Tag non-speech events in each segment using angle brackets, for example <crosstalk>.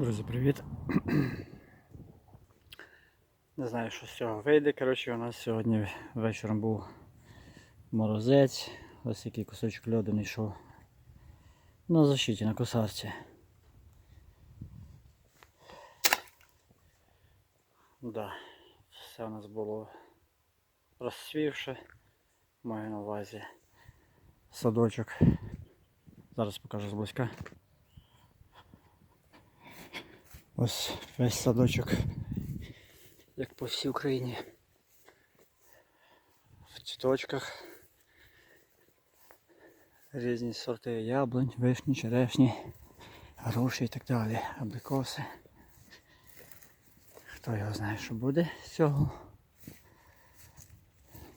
Друзі, привіт. <clears throat> Не знаю, що з цього вийде. Коротше, у нас сьогодні вечором був морозець. Ось який кусочок льоду не йшов. На защиті, на косарці. Да, все у нас було розсвівше. Маю на увазі садочок. Зараз покажу зблизька. Ось весь садочок, як по всій Україні. В цвіточках. Різні сорти яблунь, вишні, черешні, груші і так далі, абрикоси. Хто його знає, що буде з цього.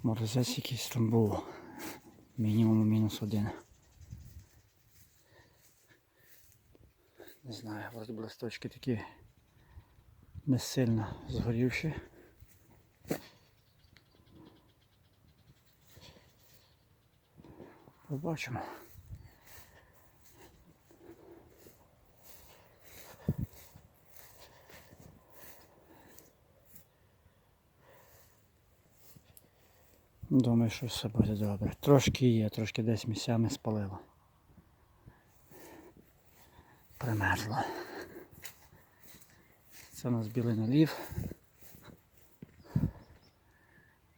Морозець якийсь там був. Мінімум мінус один. Не знаю, вроді б листочки такі не сильно згорівші. Побачимо. Думаю, що все буде добре. Трошки є, трошки десь місцями спалило. Примерзло. Це у нас білий налів.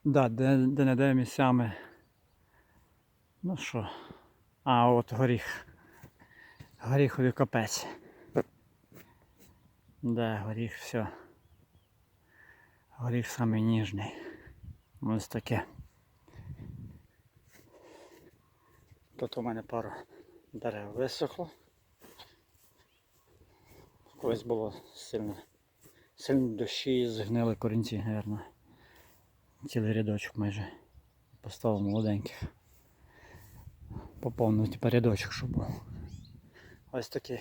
Да, де, де не де місцями. Ну що? А от горіх. Горіховий капець. Да, горіх все. Горіх самий ніжний. Ось таке. Тут у мене пару дерев висохло. Колись було сильно. Сильні дощі і згнили корінці, мабуть. Цілий рядочок майже. Поставив молоденьких. Поповнив тепер рядочок, щоб був. Ось такі.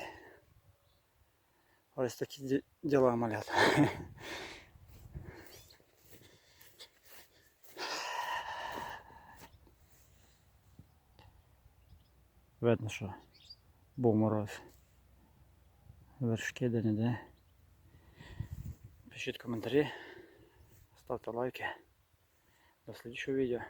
Ось такі діла малята. Видно, що був мороз. Вершки де-не-де. Пишіть коментарі, ставте лайки. До слідчого відео.